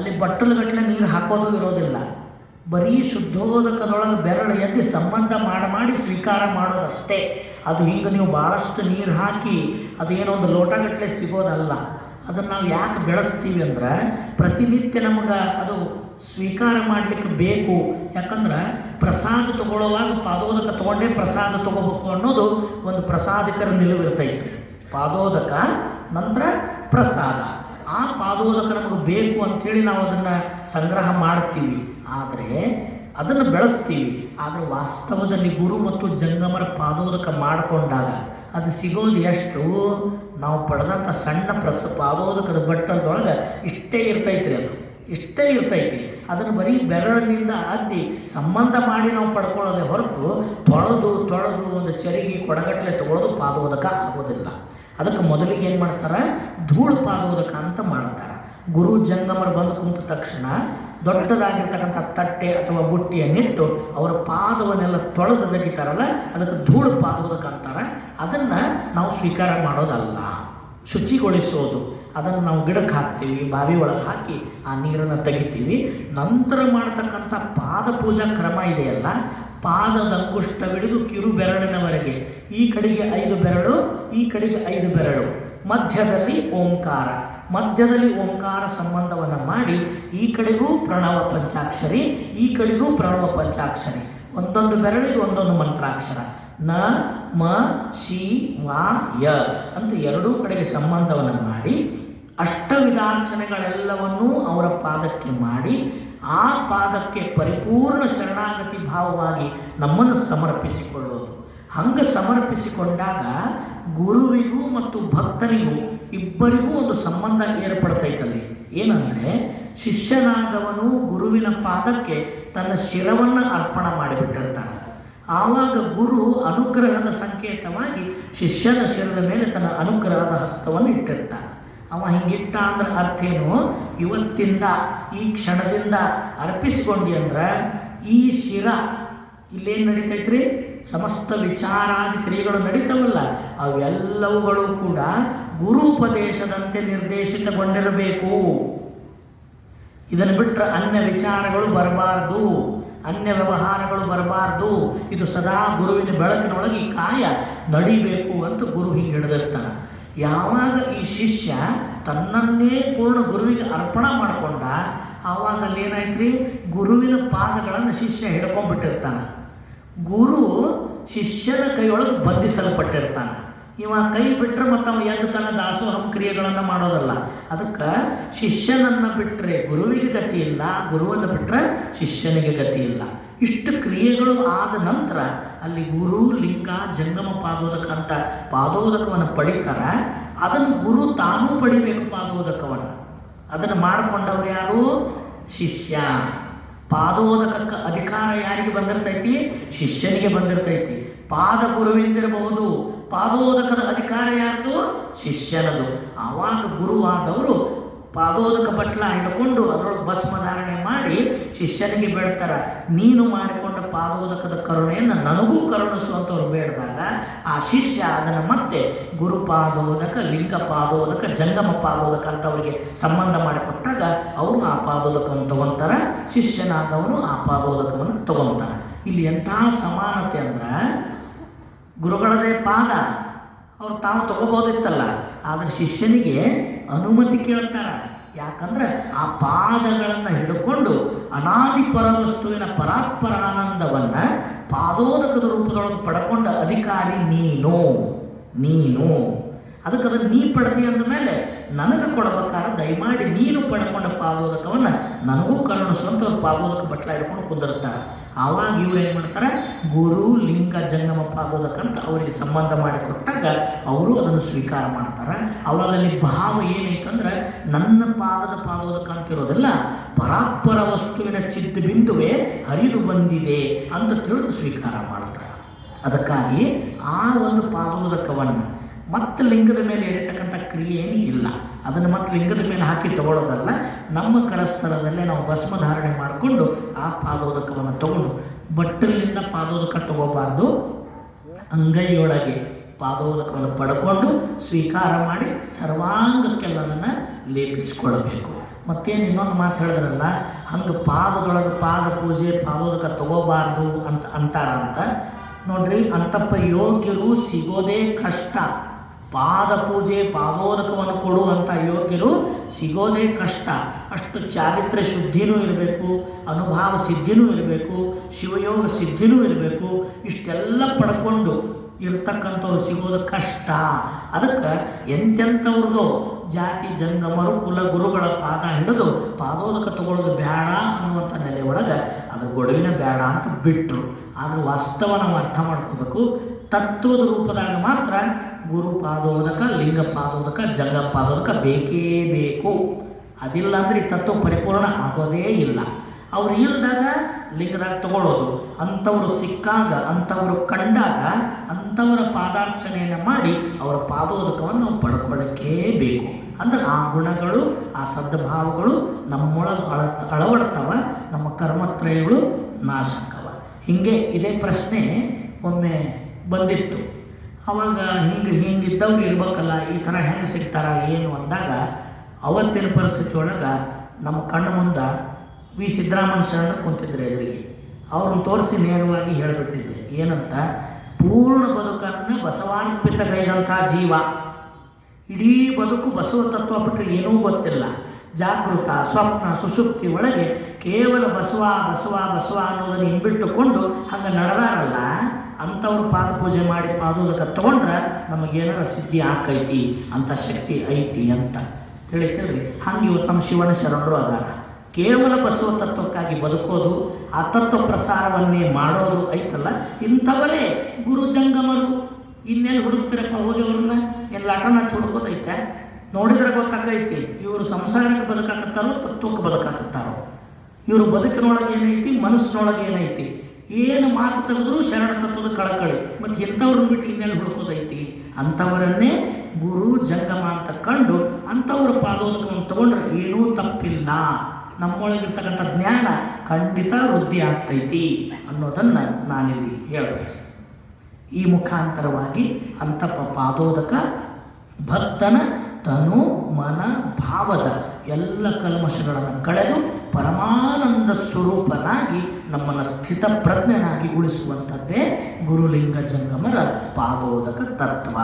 ಅಲ್ಲಿ ಬಟ್ಟಲುಗಟ್ಟಲೆ ನೀರು ಹಾಕೋದು ಇರೋದಿಲ್ಲ. ಬರೀ ಶುದ್ಧೋದಕದೊಳಗೆ ಬೆರಳು ಎದ್ದು ಸಂಬಂಧ ಮಾಡಿ ಮಾಡಿ ಸ್ವೀಕಾರ ಮಾಡೋದಷ್ಟೇ. ಅದು ಹಿಂಗೆ ನೀವು ಭಾಳಷ್ಟು ನೀರು ಹಾಕಿ ಅದು ಏನೋ ಒಂದು ಲೋಟಗಟ್ಟಲೆ ಸಿಗೋದಲ್ಲ. ಅದನ್ನು ನಾವು ಯಾಕೆ ಬೆಳೆಸ್ತೀವಿ ಅಂದ್ರೆ ಪ್ರತಿನಿತ್ಯ ನಮಗೆ ಅದು ಸ್ವೀಕಾರ ಮಾಡಲಿಕ್ಕೆ ಬೇಕು. ಯಾಕಂದ್ರೆ ಪ್ರಸಾದ ತಗೊಳ್ಳುವಾಗ ಪಾದೋದಕ ತಗೊಂಡೇ ಪ್ರಸಾದ ತಗೋಬೇಕು ಅನ್ನೋದು ಒಂದು ಪ್ರಸಾದಕರ ನಿಲುವು ಇರ್ತೈತಿ ಪಾದೋದಕ ನಂತರ ಪ್ರಸಾದ. ಆ ಪಾದೋದಕ ನಮಗೆ ಬೇಕು ಅಂಥೇಳಿ ನಾವು ಅದನ್ನು ಸಂಗ್ರಹ ಮಾಡ್ತೀವಿ. ಆದರೆ ಅದನ್ನು ಬೆಳೆಸ್ತೀವಿ. ಆದರೆ ವಾಸ್ತವದಲ್ಲಿ ಗುರು ಮತ್ತು ಜಂಗಮರ ಪಾದೋದಕ ಮಾಡಿಕೊಂಡಾಗ ಅದು ಸಿಗೋದು ಎಷ್ಟು? ನಾವು ಪಡೆದಂಥ ಸಣ್ಣ ಪ್ರಸ ಪಾದೋದಕದ ಬಟ್ಟದೊಳಗೆ ಇಷ್ಟೇ ಇರ್ತೈತ್ರಿ ಅದು. ಇಷ್ಟೇ ಇರ್ತೈತಿ. ಅದನ್ನು ಬರೀ ಬೆರಳಿನಿಂದ ಅದ್ದಿ ಸಂಬಂಧ ಮಾಡಿ ನಾವು ಪಡ್ಕೊಳ್ಳೋದೇ ಹೊರತು ತೊಳೆದು ತೊಳೆದು ಒಂದು ಚರಿಗೆ ಕೊಡಗಟ್ಟಲೆ ತೊಗೊಳೋದು ಪಾದೋದಕ ಆಗೋದಿಲ್ಲ. ಅದಕ್ಕೆ ಮೊದಲಿಗೆ ಏನು ಮಾಡ್ತಾರೆ? ಧೂಳು ಪಾದೋದಕ ಅಂತ ಮಾಡ್ತಾರೆ. ಗುರು ಜಂಗಮರು ಬಂದು ಕುಂತ ತಕ್ಷಣ ದೊಡ್ಡದಾಗಿರ್ತಕ್ಕಂಥ ತಟ್ಟೆ ಅಥವಾ ಬುಟ್ಟಿಯನ್ನಿಟ್ಟು ಅವರ ಪಾದವನ್ನೆಲ್ಲ ತೊಳೆದು ತೆಗಿತಾರಲ್ಲ, ಅದಕ್ಕೆ ಧೂಳು ಪಾದೋದಕ ಅಂತಾರೆ. ಅದನ್ನು ನಾವು ಸ್ವೀಕಾರ ಮಾಡೋದಲ್ಲ. ಶುಚಿಗೊಳಿಸೋದು. ಅದನ್ನು ನಾವು ಗಿಡಕ್ಕೆ ಹಾಕ್ತೀವಿ, ಬಾವಿ ಒಳಗೆ ಹಾಕಿ ಆ ನೀರನ್ನು ತೆಗಿತೀವಿ. ನಂತರ ಮಾಡ್ತಕ್ಕಂಥ ಪಾದ ಪೂಜಾ ಕ್ರಮ ಇದೆಯಲ್ಲ ಪಾದದ ಅಂಗುಷ್ಟವಿಡಿದು ಕಿರು ಬೆರಳಿನವರೆಗೆ ಈ ಕಡೆಗೆ ಐದು ಬೆರಳು, ಈ ಕಡೆಗೆ ಐದು ಬೆರಳು. ಮಧ್ಯದಲ್ಲಿ ಓಂಕಾರ. ಮಧ್ಯದಲ್ಲಿ ಓಂಕಾರ ಸಂಬಂಧವನ್ನು ಮಾಡಿ, ಈ ಕಡೆಗೂ ಪ್ರಣವ ಪಂಚಾಕ್ಷರಿ, ಈ ಕಡೆಗೂ ಪ್ರಣವ ಪಂಚಾಕ್ಷರಿ. ಒಂದೊಂದು ಬೆರಳಿಗೆ ಒಂದೊಂದು ಮಂತ್ರಾಕ್ಷರ. ನ, ಮ, ಶಿ, ವಾ, ಯ ಅಂತ ಎರಡೂ ಕಡೆಗೆ ಸಂಬಂಧವನ್ನು ಮಾಡಿ, ಅಷ್ಟವಿಧಾರ್ಚನೆಗಳೆಲ್ಲವನ್ನೂ ಅವರ ಪಾದಕ್ಕೆ ಮಾಡಿ ಆ ಪಾದಕ್ಕೆ ಪರಿಪೂರ್ಣ ಶರಣಾಗತಿ ಭಾವವಾಗಿ ನಮ್ಮನ್ನು ಸಮರ್ಪಿಸಿಕೊಳ್ಳೋದು. ಹಂಗೆ ಸಮರ್ಪಿಸಿಕೊಂಡಾಗ ಗುರುವಿಗೂ ಮತ್ತು ಭಕ್ತನಿಗೂ ಇಬ್ಬರಿಗೂ ಒಂದು ಸಂಬಂಧ ಏರ್ಪಡ್ತೈತಲ್ಲಿ. ಏನಂದರೆ, ಶಿಷ್ಯನಾದವನು ಗುರುವಿನ ಪಾದಕ್ಕೆ ತನ್ನ ಶಿರವನ್ನು ಅರ್ಪಣ ಮಾಡಿಬಿಟ್ಟಿರ್ತಾನೆ. ಆವಾಗ ಗುರು ಅನುಗ್ರಹದ ಸಂಕೇತವಾಗಿ ಶಿಷ್ಯನ ಶಿರದ ಮೇಲೆ ತನ್ನ ಅನುಗ್ರಹದ ಹಸ್ತವನ್ನು ಇಟ್ಟಿರ್ತಾನೆ. ಅವ ಹಿಂಗಿಟ್ಟ ಅಂದ್ರೆ ಅರ್ಥ ಏನು? ಇವತ್ತಿಂದ, ಈ ಕ್ಷಣದಿಂದ ಅರ್ಪಿಸಿಕೊಂಡಿ ಅಂದ್ರೆ ಈ ಶಿರ ಇಲ್ಲೇನು ನಡೀತೈತ್ರಿ? ಸಮಸ್ತ ವಿಚಾರಾದಿ ಕ್ರಿಯೆಗಳು ನಡೀತಾವಲ್ಲ. ಅವೆಲ್ಲವುಗಳು ಕೂಡ ಗುರುಪದೇಶದಂತೆ ನಿರ್ದೇಶಿತಗೊಂಡಿರಬೇಕು. ಇದನ್ನು ಬಿಟ್ಟರೆ ಅನ್ಯ ವಿಚಾರಗಳು ಬರಬಾರ್ದು. ಅನ್ಯ ವ್ಯವಹಾರಗಳು ಬರಬಾರ್ದು. ಇದು ಸದಾ ಗುರುವಿನ ಬೆಳಕಿನೊಳಗೆ ಈ ಕಾಯ. ನಡಿಬೇಕು ಅಂತ ಗುರು ಹಿಂಗೆ ಹಿಡಿದಿರ್ತಾನೆ. ಯಾವಾಗ ಈ ಶಿಷ್ಯ ತನ್ನನ್ನೇ ಪೂರ್ಣ ಗುರುವಿಗೆ ಅರ್ಪಣ ಮಾಡಿಕೊಂಡ ಆವಾಗ ಅಲ್ಲಿ ಏನಾಯ್ತು ರೀ ಗುರುವಿನ ಪಾದಗಳನ್ನು ಶಿಷ್ಯ ಹಿಡ್ಕೊಂಡ್ಬಿಟ್ಟಿರ್ತಾನೆ. ಗುರು ಶಿಷ್ಯನ ಕೈಯೊಳಗೆ ಬಂಧಿಸಲ್ಪಟ್ಟಿರ್ತಾನೆ. ಇವ ಕೈ ಬಿಟ್ಟರೆ ಮತ್ತು ಅವ ಎದ್ದು ತನ್ನ ದಾಸೋಹಂ ಕ್ರಿಯೆಗಳನ್ನು ಮಾಡೋದಲ್ಲ. ಅದಕ್ಕೆ ಶಿಷ್ಯನನ್ನು ಬಿಟ್ಟರೆ ಗುರುವಿಗೆ ಗತಿ ಇಲ್ಲ, ಗುರುವನ್ನು ಬಿಟ್ಟರೆ ಶಿಷ್ಯನಿಗೆ ಗತಿ ಇಲ್ಲ. ಇಷ್ಟು ಕ್ರಿಯೆಗಳು ಆದ ನಂತರ ಅಲ್ಲಿ ಗುರು, ಲಿಂಗ, ಜಂಗಮ, ಪಾದೋದಕ ಅಂತ ಪಾದೋದಕವನ್ನು ಪಡಿತಾರೆ. ಅದನ್ನು ಗುರು ತಾನೂ ಪಡಿಬೇಕು ಪಾದೋದಕವನ್ನು. ಅದನ್ನು ಮಾಡಿಕೊಂಡವ್ರು ಯಾರು? ಶಿಷ್ಯ. ಪಾದೋದಕಕ್ಕೆ ಅಧಿಕಾರ ಯಾರಿಗೆ ಬಂದಿರ್ತೈತಿ? ಶಿಷ್ಯನಿಗೆ ಬಂದಿರ್ತೈತಿ. ಪಾದ ಗುರುವಿಂದಿರಬಹುದು ಪಾದೋದಕದ ಅಧಿಕಾರ ಯಾರ್ದು? ಶಿಷ್ಯನದು ಆವಾಗ ಗುರುವಾದವರು ಪಾದೋದಕ ಪಟ್ಲ ಹಿಡ್ಕೊಂಡು ಅದರೊಳಗೆ ಭಸ್ಮ ಧಾರಣೆ ಮಾಡಿ ಶಿಷ್ಯನಿಗೆ ಬೇಡ್ತಾರ, ನೀನು ಮಾಡಿಕೊಂಡ ಪಾದೋದಕದ ಕರುಣೆಯನ್ನು ನನಗೂ ಕರುಣಿಸು ಅಂತವ್ರು ಬೇಡಿದಾಗ ಆ ಶಿಷ್ಯ ಅದನ್ನು ಮತ್ತೆ ಗುರು ಪಾದೋದಕ ಲಿಂಗ ಪಾದೋದಕ, ಜಂಗಮ ಪಾದೋದಕ ಅಂತ ಅವರಿಗೆ ಸಂಬಂಧ ಮಾಡಿಕೊಟ್ಟಾಗ ಅವರು ಆ ಪಾದೋದಕವನ್ನು ತಗೊಂತಾರೆ, ಶಿಷ್ಯನಾದವನು ಆ ಪಾದೋದಕವನ್ನು ತಗೊಂತಾನೆ. ಇಲ್ಲಿ ಎಂಥ ಸಮಾನತೆ ಅಂದ್ರೆ ಗುರುಗಳದೇ ಪಾದ, ಅವ್ರು ತಾವು ತಗೋಬೋದಿತ್ತಲ್ಲ ಆದರೆ ಶಿಷ್ಯನಿಗೆ ಅನುಮತಿ ಕೇಳ್ತಾರೆ. ಯಾಕಂದ್ರೆ ಆ ಪಾದಗಳನ್ನು ಹಿಡ್ಕೊಂಡು ಅನಾದಿ ಪರವಸ್ತುವಿನ ಪರಾತ್ಪರ ಆನಂದವನ್ನು ಪಾದೋದಕದ ರೂಪದೊಳಗೆ ಪಡ್ಕೊಂಡ ಅಧಿಕಾರಿ ನೀನು ನೀನು. ಅದಕ್ಕೆ ಅದನ್ನು ನೀ ಪಡೆದಿ ಅಂದ ಮೇಲೆ ನನಗೆ ಕೊಡ್ಬೇಕಾದ್ರೆ ದಯಮಾಡಿ ನೀನು ಪಡ್ಕೊಂಡ ಪಾದೋದಕವನ್ನು ನನಗೂ ಕರುಣಿಸುವಂತ ಅವ್ರು ಪಾದೋದಕ ಬಟ್ಲ ಹಿಡ್ಕೊಂಡು ಕುಂದಿರ್ತಾರೆ. ಆವಾಗ ಇವ್ರು ಏನು ಮಾಡ್ತಾರೆ? ಗುರು, ಲಿಂಗ ಜಂಗಮ ಪಾದೋದಕ ಅಂತ ಅವರಿಗೆ ಸಂಬಂಧ ಮಾಡಿಕೊಟ್ಟಾಗ ಅವರು ಅದನ್ನು ಸ್ವೀಕಾರ ಮಾಡ್ತಾರೆ. ಅವಾಗಲ್ಲಿ ಭಾವ ಭಾವ ಏನೈತಂದ್ರೆ ನನ್ನ ಪಾದದ ಪಾದೋದಕ ಅಂತಿರೋದಲ್ಲ ಪರಾಪರ ವಸ್ತುವಿನ ಚಿತ್ತ ಬಿಂದುವೆ ಹರಿದು ಬಂದಿದೆ ಅಂತ ತಿಳಿದು ಸ್ವೀಕಾರ ಮಾಡ್ತಾರೆ. ಅದಕ್ಕಾಗಿ ಆ ಒಂದು ಪಾದೋದಕವನ್ನು ಮತ್ತೆ ಲಿಂಗದ ಮೇಲೆ ಎರಿತಕ್ಕಂಥ ಕ್ರಿಯೆ ಏನೂ ಇಲ್ಲ. ಅದನ್ನು ಮತ್ತೆ ಲಿಂಗದ ಮೇಲೆ ಹಾಕಿ ತಗೊಳ್ಳೋದಲ್ಲ ನಮ್ಮ ಕರಸ್ಥಳದಲ್ಲೇ ನಾವು ಭಸ್ಮ ಧಾರಣೆ ಮಾಡಿಕೊಂಡು ಆ ಪಾದೋದಕವನ್ನು ತಗೊಂಡು ಬಟ್ಟಲಿನಿಂದ ಪಾದೋದಕ ತಗೋಬಾರ್ದು. ಅಂಗೈಯೊಳಗೆ ಪಾದೋದಕವನ್ನು ಪಡ್ಕೊಂಡು ಸ್ವೀಕಾರ ಮಾಡಿ ಸರ್ವಾಂಗಕ್ಕೆಲ್ಲದನ್ನು ಲೇಪಿಸಿಕೊಳ್ಳಬೇಕು ಮತ್ತೇನು ಇನ್ನೊಂದು ಮಾತು ಹೇಳಿದ್ರಲ್ಲ, ಹಂಗೆ ಪಾದದೊಳಗೆ ಪಾದ ಪೂಜೆ, ಪಾದೋದಕ ತಗೋಬಾರ್ದು ಅಂತ ಅಂತಾರಂತ. ನೋಡ್ರಿ, ಅಂತಪ್ಪ ಯೋಗ್ಯರು ಸಿಗೋದೇ ಕಷ್ಟ. ಪಾದ ಪೂಜೆ ಪಾದೋದಕವನ್ನು ಕೊಡುವಂಥ ಯೋಗ್ಯರು ಸಿಗೋದೇ ಕಷ್ಟ. ಅಷ್ಟು ಚಾರಿತ್ರ್ಯ ಶುದ್ಧಿನೂ ಇರಬೇಕು, ಅನುಭವ ಸಿದ್ಧಿನೂ ಇರಬೇಕು, ಶಿವಯೋಗ ಸಿದ್ಧಿನೂ ಇರಬೇಕು. ಇಷ್ಟೆಲ್ಲ ಪಡ್ಕೊಂಡು ಇರ್ತಕ್ಕಂಥವ್ರು ಸಿಗೋದು ಕಷ್ಟ. ಅದಕ್ಕೆ ಎಂತೆಂಥವ್ರದ್ದು ಜಾತಿ ಜಂಗಮರು ಕುಲ, ಗುರುಗಳ ಪಾದ ಹಿಡಿದು ಪಾದೋದಕ ತಗೊಳ್ಳೋದು ಬೇಡ ಅನ್ನುವಂಥ ನೆಲೆ ಒಳಗೆ ಅದು ಗೊಡವಿನ ಬೇಡ ಅಂತ ಬಿಟ್ಟರು ಆದರೆ ವಾಸ್ತವ ನಾವು ಅರ್ಥ ಮಾಡ್ಕೋಬೇಕು. ತತ್ವದ ರೂಪದಾಗ ಮಾತ್ರ ಗುರು ಪಾದೋದಕ, ಲಿಂಗ ಪಾದೋದಕ, ಜಂಗ ಪಾದೋದಕ ಬೇಕೇ ಬೇಕು. ಅದಿಲ್ಲ ಅಂದ್ರೆ ಈ ತತ್ವ ಪರಿಪೂರ್ಣ ಆಗೋದೇ ಇಲ್ಲ. ಅವ್ರು ಇಲ್ದಾಗ ಲಿಂಗದಾಗ ತಗೊಳ್ಳೋದು. ಅಂಥವ್ರು ಸಿಕ್ಕಾಗ, ಅಂಥವ್ರು ಕಂಡಾಗ, ಅಂಥವರ ಪಾದಾರ್ಚನೆಯನ್ನು ಮಾಡಿ ಅವರ ಪಾದೋದಕವನ್ನು ನಾವು ಪಡ್ಕೊಳ್ಳೋಕ್ಕೇ ಬೇಕು. ಅಂದ್ರೆ ಆ ಗುಣಗಳು, ಆ ಸದ್ಭಾವಗಳು ನಮ್ಮೊಳಗೆ ಅಳ, ಅಳವಡ್ತವ, ನಮ್ಮ ಕರ್ಮತ್ರಯಗಳು ನಾಶಕ್ಕವ ಹೀಗೆ ಇದೇ ಪ್ರಶ್ನೆ ಒಮ್ಮೆ ಬಂದಿತ್ತು. ಅವಾಗ ಹಿಂಗೆ ಹಿಂಗಿದ್ದವ್ರು ಇರ್ಬೇಕಲ್ಲ, ಈ ಥರ ಹೆಂಗೆ ಸಿಗ್ತಾರ ಏನು ಅಂದಾಗ, ಅವತ್ತಿನ ಪರಿಸ್ಥಿತಿ ಒಳಗೆ ನಮ್ಮ ಕಣ್ಣು ಮುಂದೆ ವಿ. ಸಿದ್ದರಾಮಯ್ಯ ಶರಣ ಕುಂತಿದ್ರು ಎದುರಿಗೆ. ಅವ್ರನ್ನ ತೋರಿಸಿ ನೇರವಾಗಿ ಹೇಳಿಬಿಟ್ಟಿದ್ದೆ, ಏನಂತ, ಪೂರ್ಣ ಬದುಕನ್ನು ಬಸವಾರ್ಪಿತಗೈದಂಥ ಜೀವ. ಇಡೀ ಬದುಕು ಬಸವ ತತ್ವ ಬಿಟ್ಟರೆ ಏನೂ ಗೊತ್ತಿಲ್ಲ. ಜಾಗೃತ, ಸ್ವಪ್ನ, ಸುಶುಕ್ತಿ ಒಳಗೆ ಕೇವಲ ಬಸವ ಬಸವ ಬಸವ ಅನ್ನೋದನ್ನು ಹಿಂಬಿಟ್ಟುಕೊಂಡು ಹಂಗೆ ನಡೆದಾರಲ್ಲ ಅಂಥವ್ರು ಪಾದ ಪೂಜೆ ಮಾಡಿ ಪಾದೋದಕ ತಗೊಂಡ್ರೆ ನಮಗೇನಾರ ಸಿದ್ಧಿ ಆಕೈತಿ, ಅಂತ ಶಕ್ತಿ ಐತಿ ಅಂತ. ತಿಳಿತಿಲ್ರಿ ಹಂಗೆ ಇವತ್ತು ನಮ್ಮ ಶಿವನ ಶರಣರು ಅದಾರ. ಕೇವಲ ಬಸವ ತತ್ವಕ್ಕಾಗಿ ಬದುಕೋದು, ಆ ತತ್ವ ಪ್ರಸಾರವನ್ನೇ ಮಾಡೋದು ಐತಲ್ಲ. ಇಂಥವರೇ ಗುರು ಜಂಗಮರು. ಇನ್ನೆಲ್ಲಿ ಹುಡುಕ್ತಿರಪ್ಪ ಹೋಗಿ ಅವ್ರನ್ನ ಏನು ಲಾಟನ ಚುಡ್ಕೋದೈತೆ ನೋಡಿದ್ರೆ ಗೊತ್ತಾಗೈತಿ, ಇವರು ಸಂಸಾರಕ್ಕೆ ಬದುಕಾಕತ್ತಾರೋ, ತತ್ವಕ್ಕೆ ಬದುಕಾಕತ್ತಾರೋ. ಇವರು ಬದುಕಿನೊಳಗೆ ಏನೈತಿ, ಮನಸ್ಸಿನೊಳಗೆ ಏನೈತಿ? ಏನು ಮಾತು ತೆಗೆದ್ರು ಶರಣ ತತ್ವದ ಕಳಕಳಿ. ಮತ್ತು ಎಂಥವ್ರನ್ನ ಬಿಟ್ಟು ಇನ್ನೆಲ್ಲಿ ಹುಡುಕೋದೈತಿ? ಅಂಥವರನ್ನೇ ಗುರು ಜಂಗಮ ಅಂತ ಕಂಡು ಅಂಥವ್ರ ಪಾದೋದಕವನ್ನು ತಗೊಂಡ್ರೆ ಏನೂ ತಪ್ಪಿಲ್ಲ. ನಮ್ಮೊಳಗಿರ್ತಕ್ಕಂಥ ಜ್ಞಾನ ಖಂಡಿತ ವೃದ್ಧಿ ಆಗ್ತೈತಿ ಅನ್ನೋದನ್ನು ನಾನಿಲ್ಲಿ ಹೇಳಬಯಸ್ತೀನಿ. ಈ ಮುಖಾಂತರವಾಗಿ ಅಂತಪ ಪಾದೋದಕ ಭಕ್ತನ ತನು ಮನ ಭಾವದ ಎಲ್ಲ ಕಲ್ಮಶಗಳನ್ನು ಕಳೆದು ಪರಮಾನಂದ ಸ್ವರೂಪನಾಗಿ ನಮ್ಮನ್ನು ಸ್ಥಿತಪ್ರಜ್ಞನಾಗಿ ಉಳಿಸುವಂಥದ್ದೇ ಗುರುಲಿಂಗ ಜಂಗಮರ ಪಾದೋದಕ ತತ್ವ.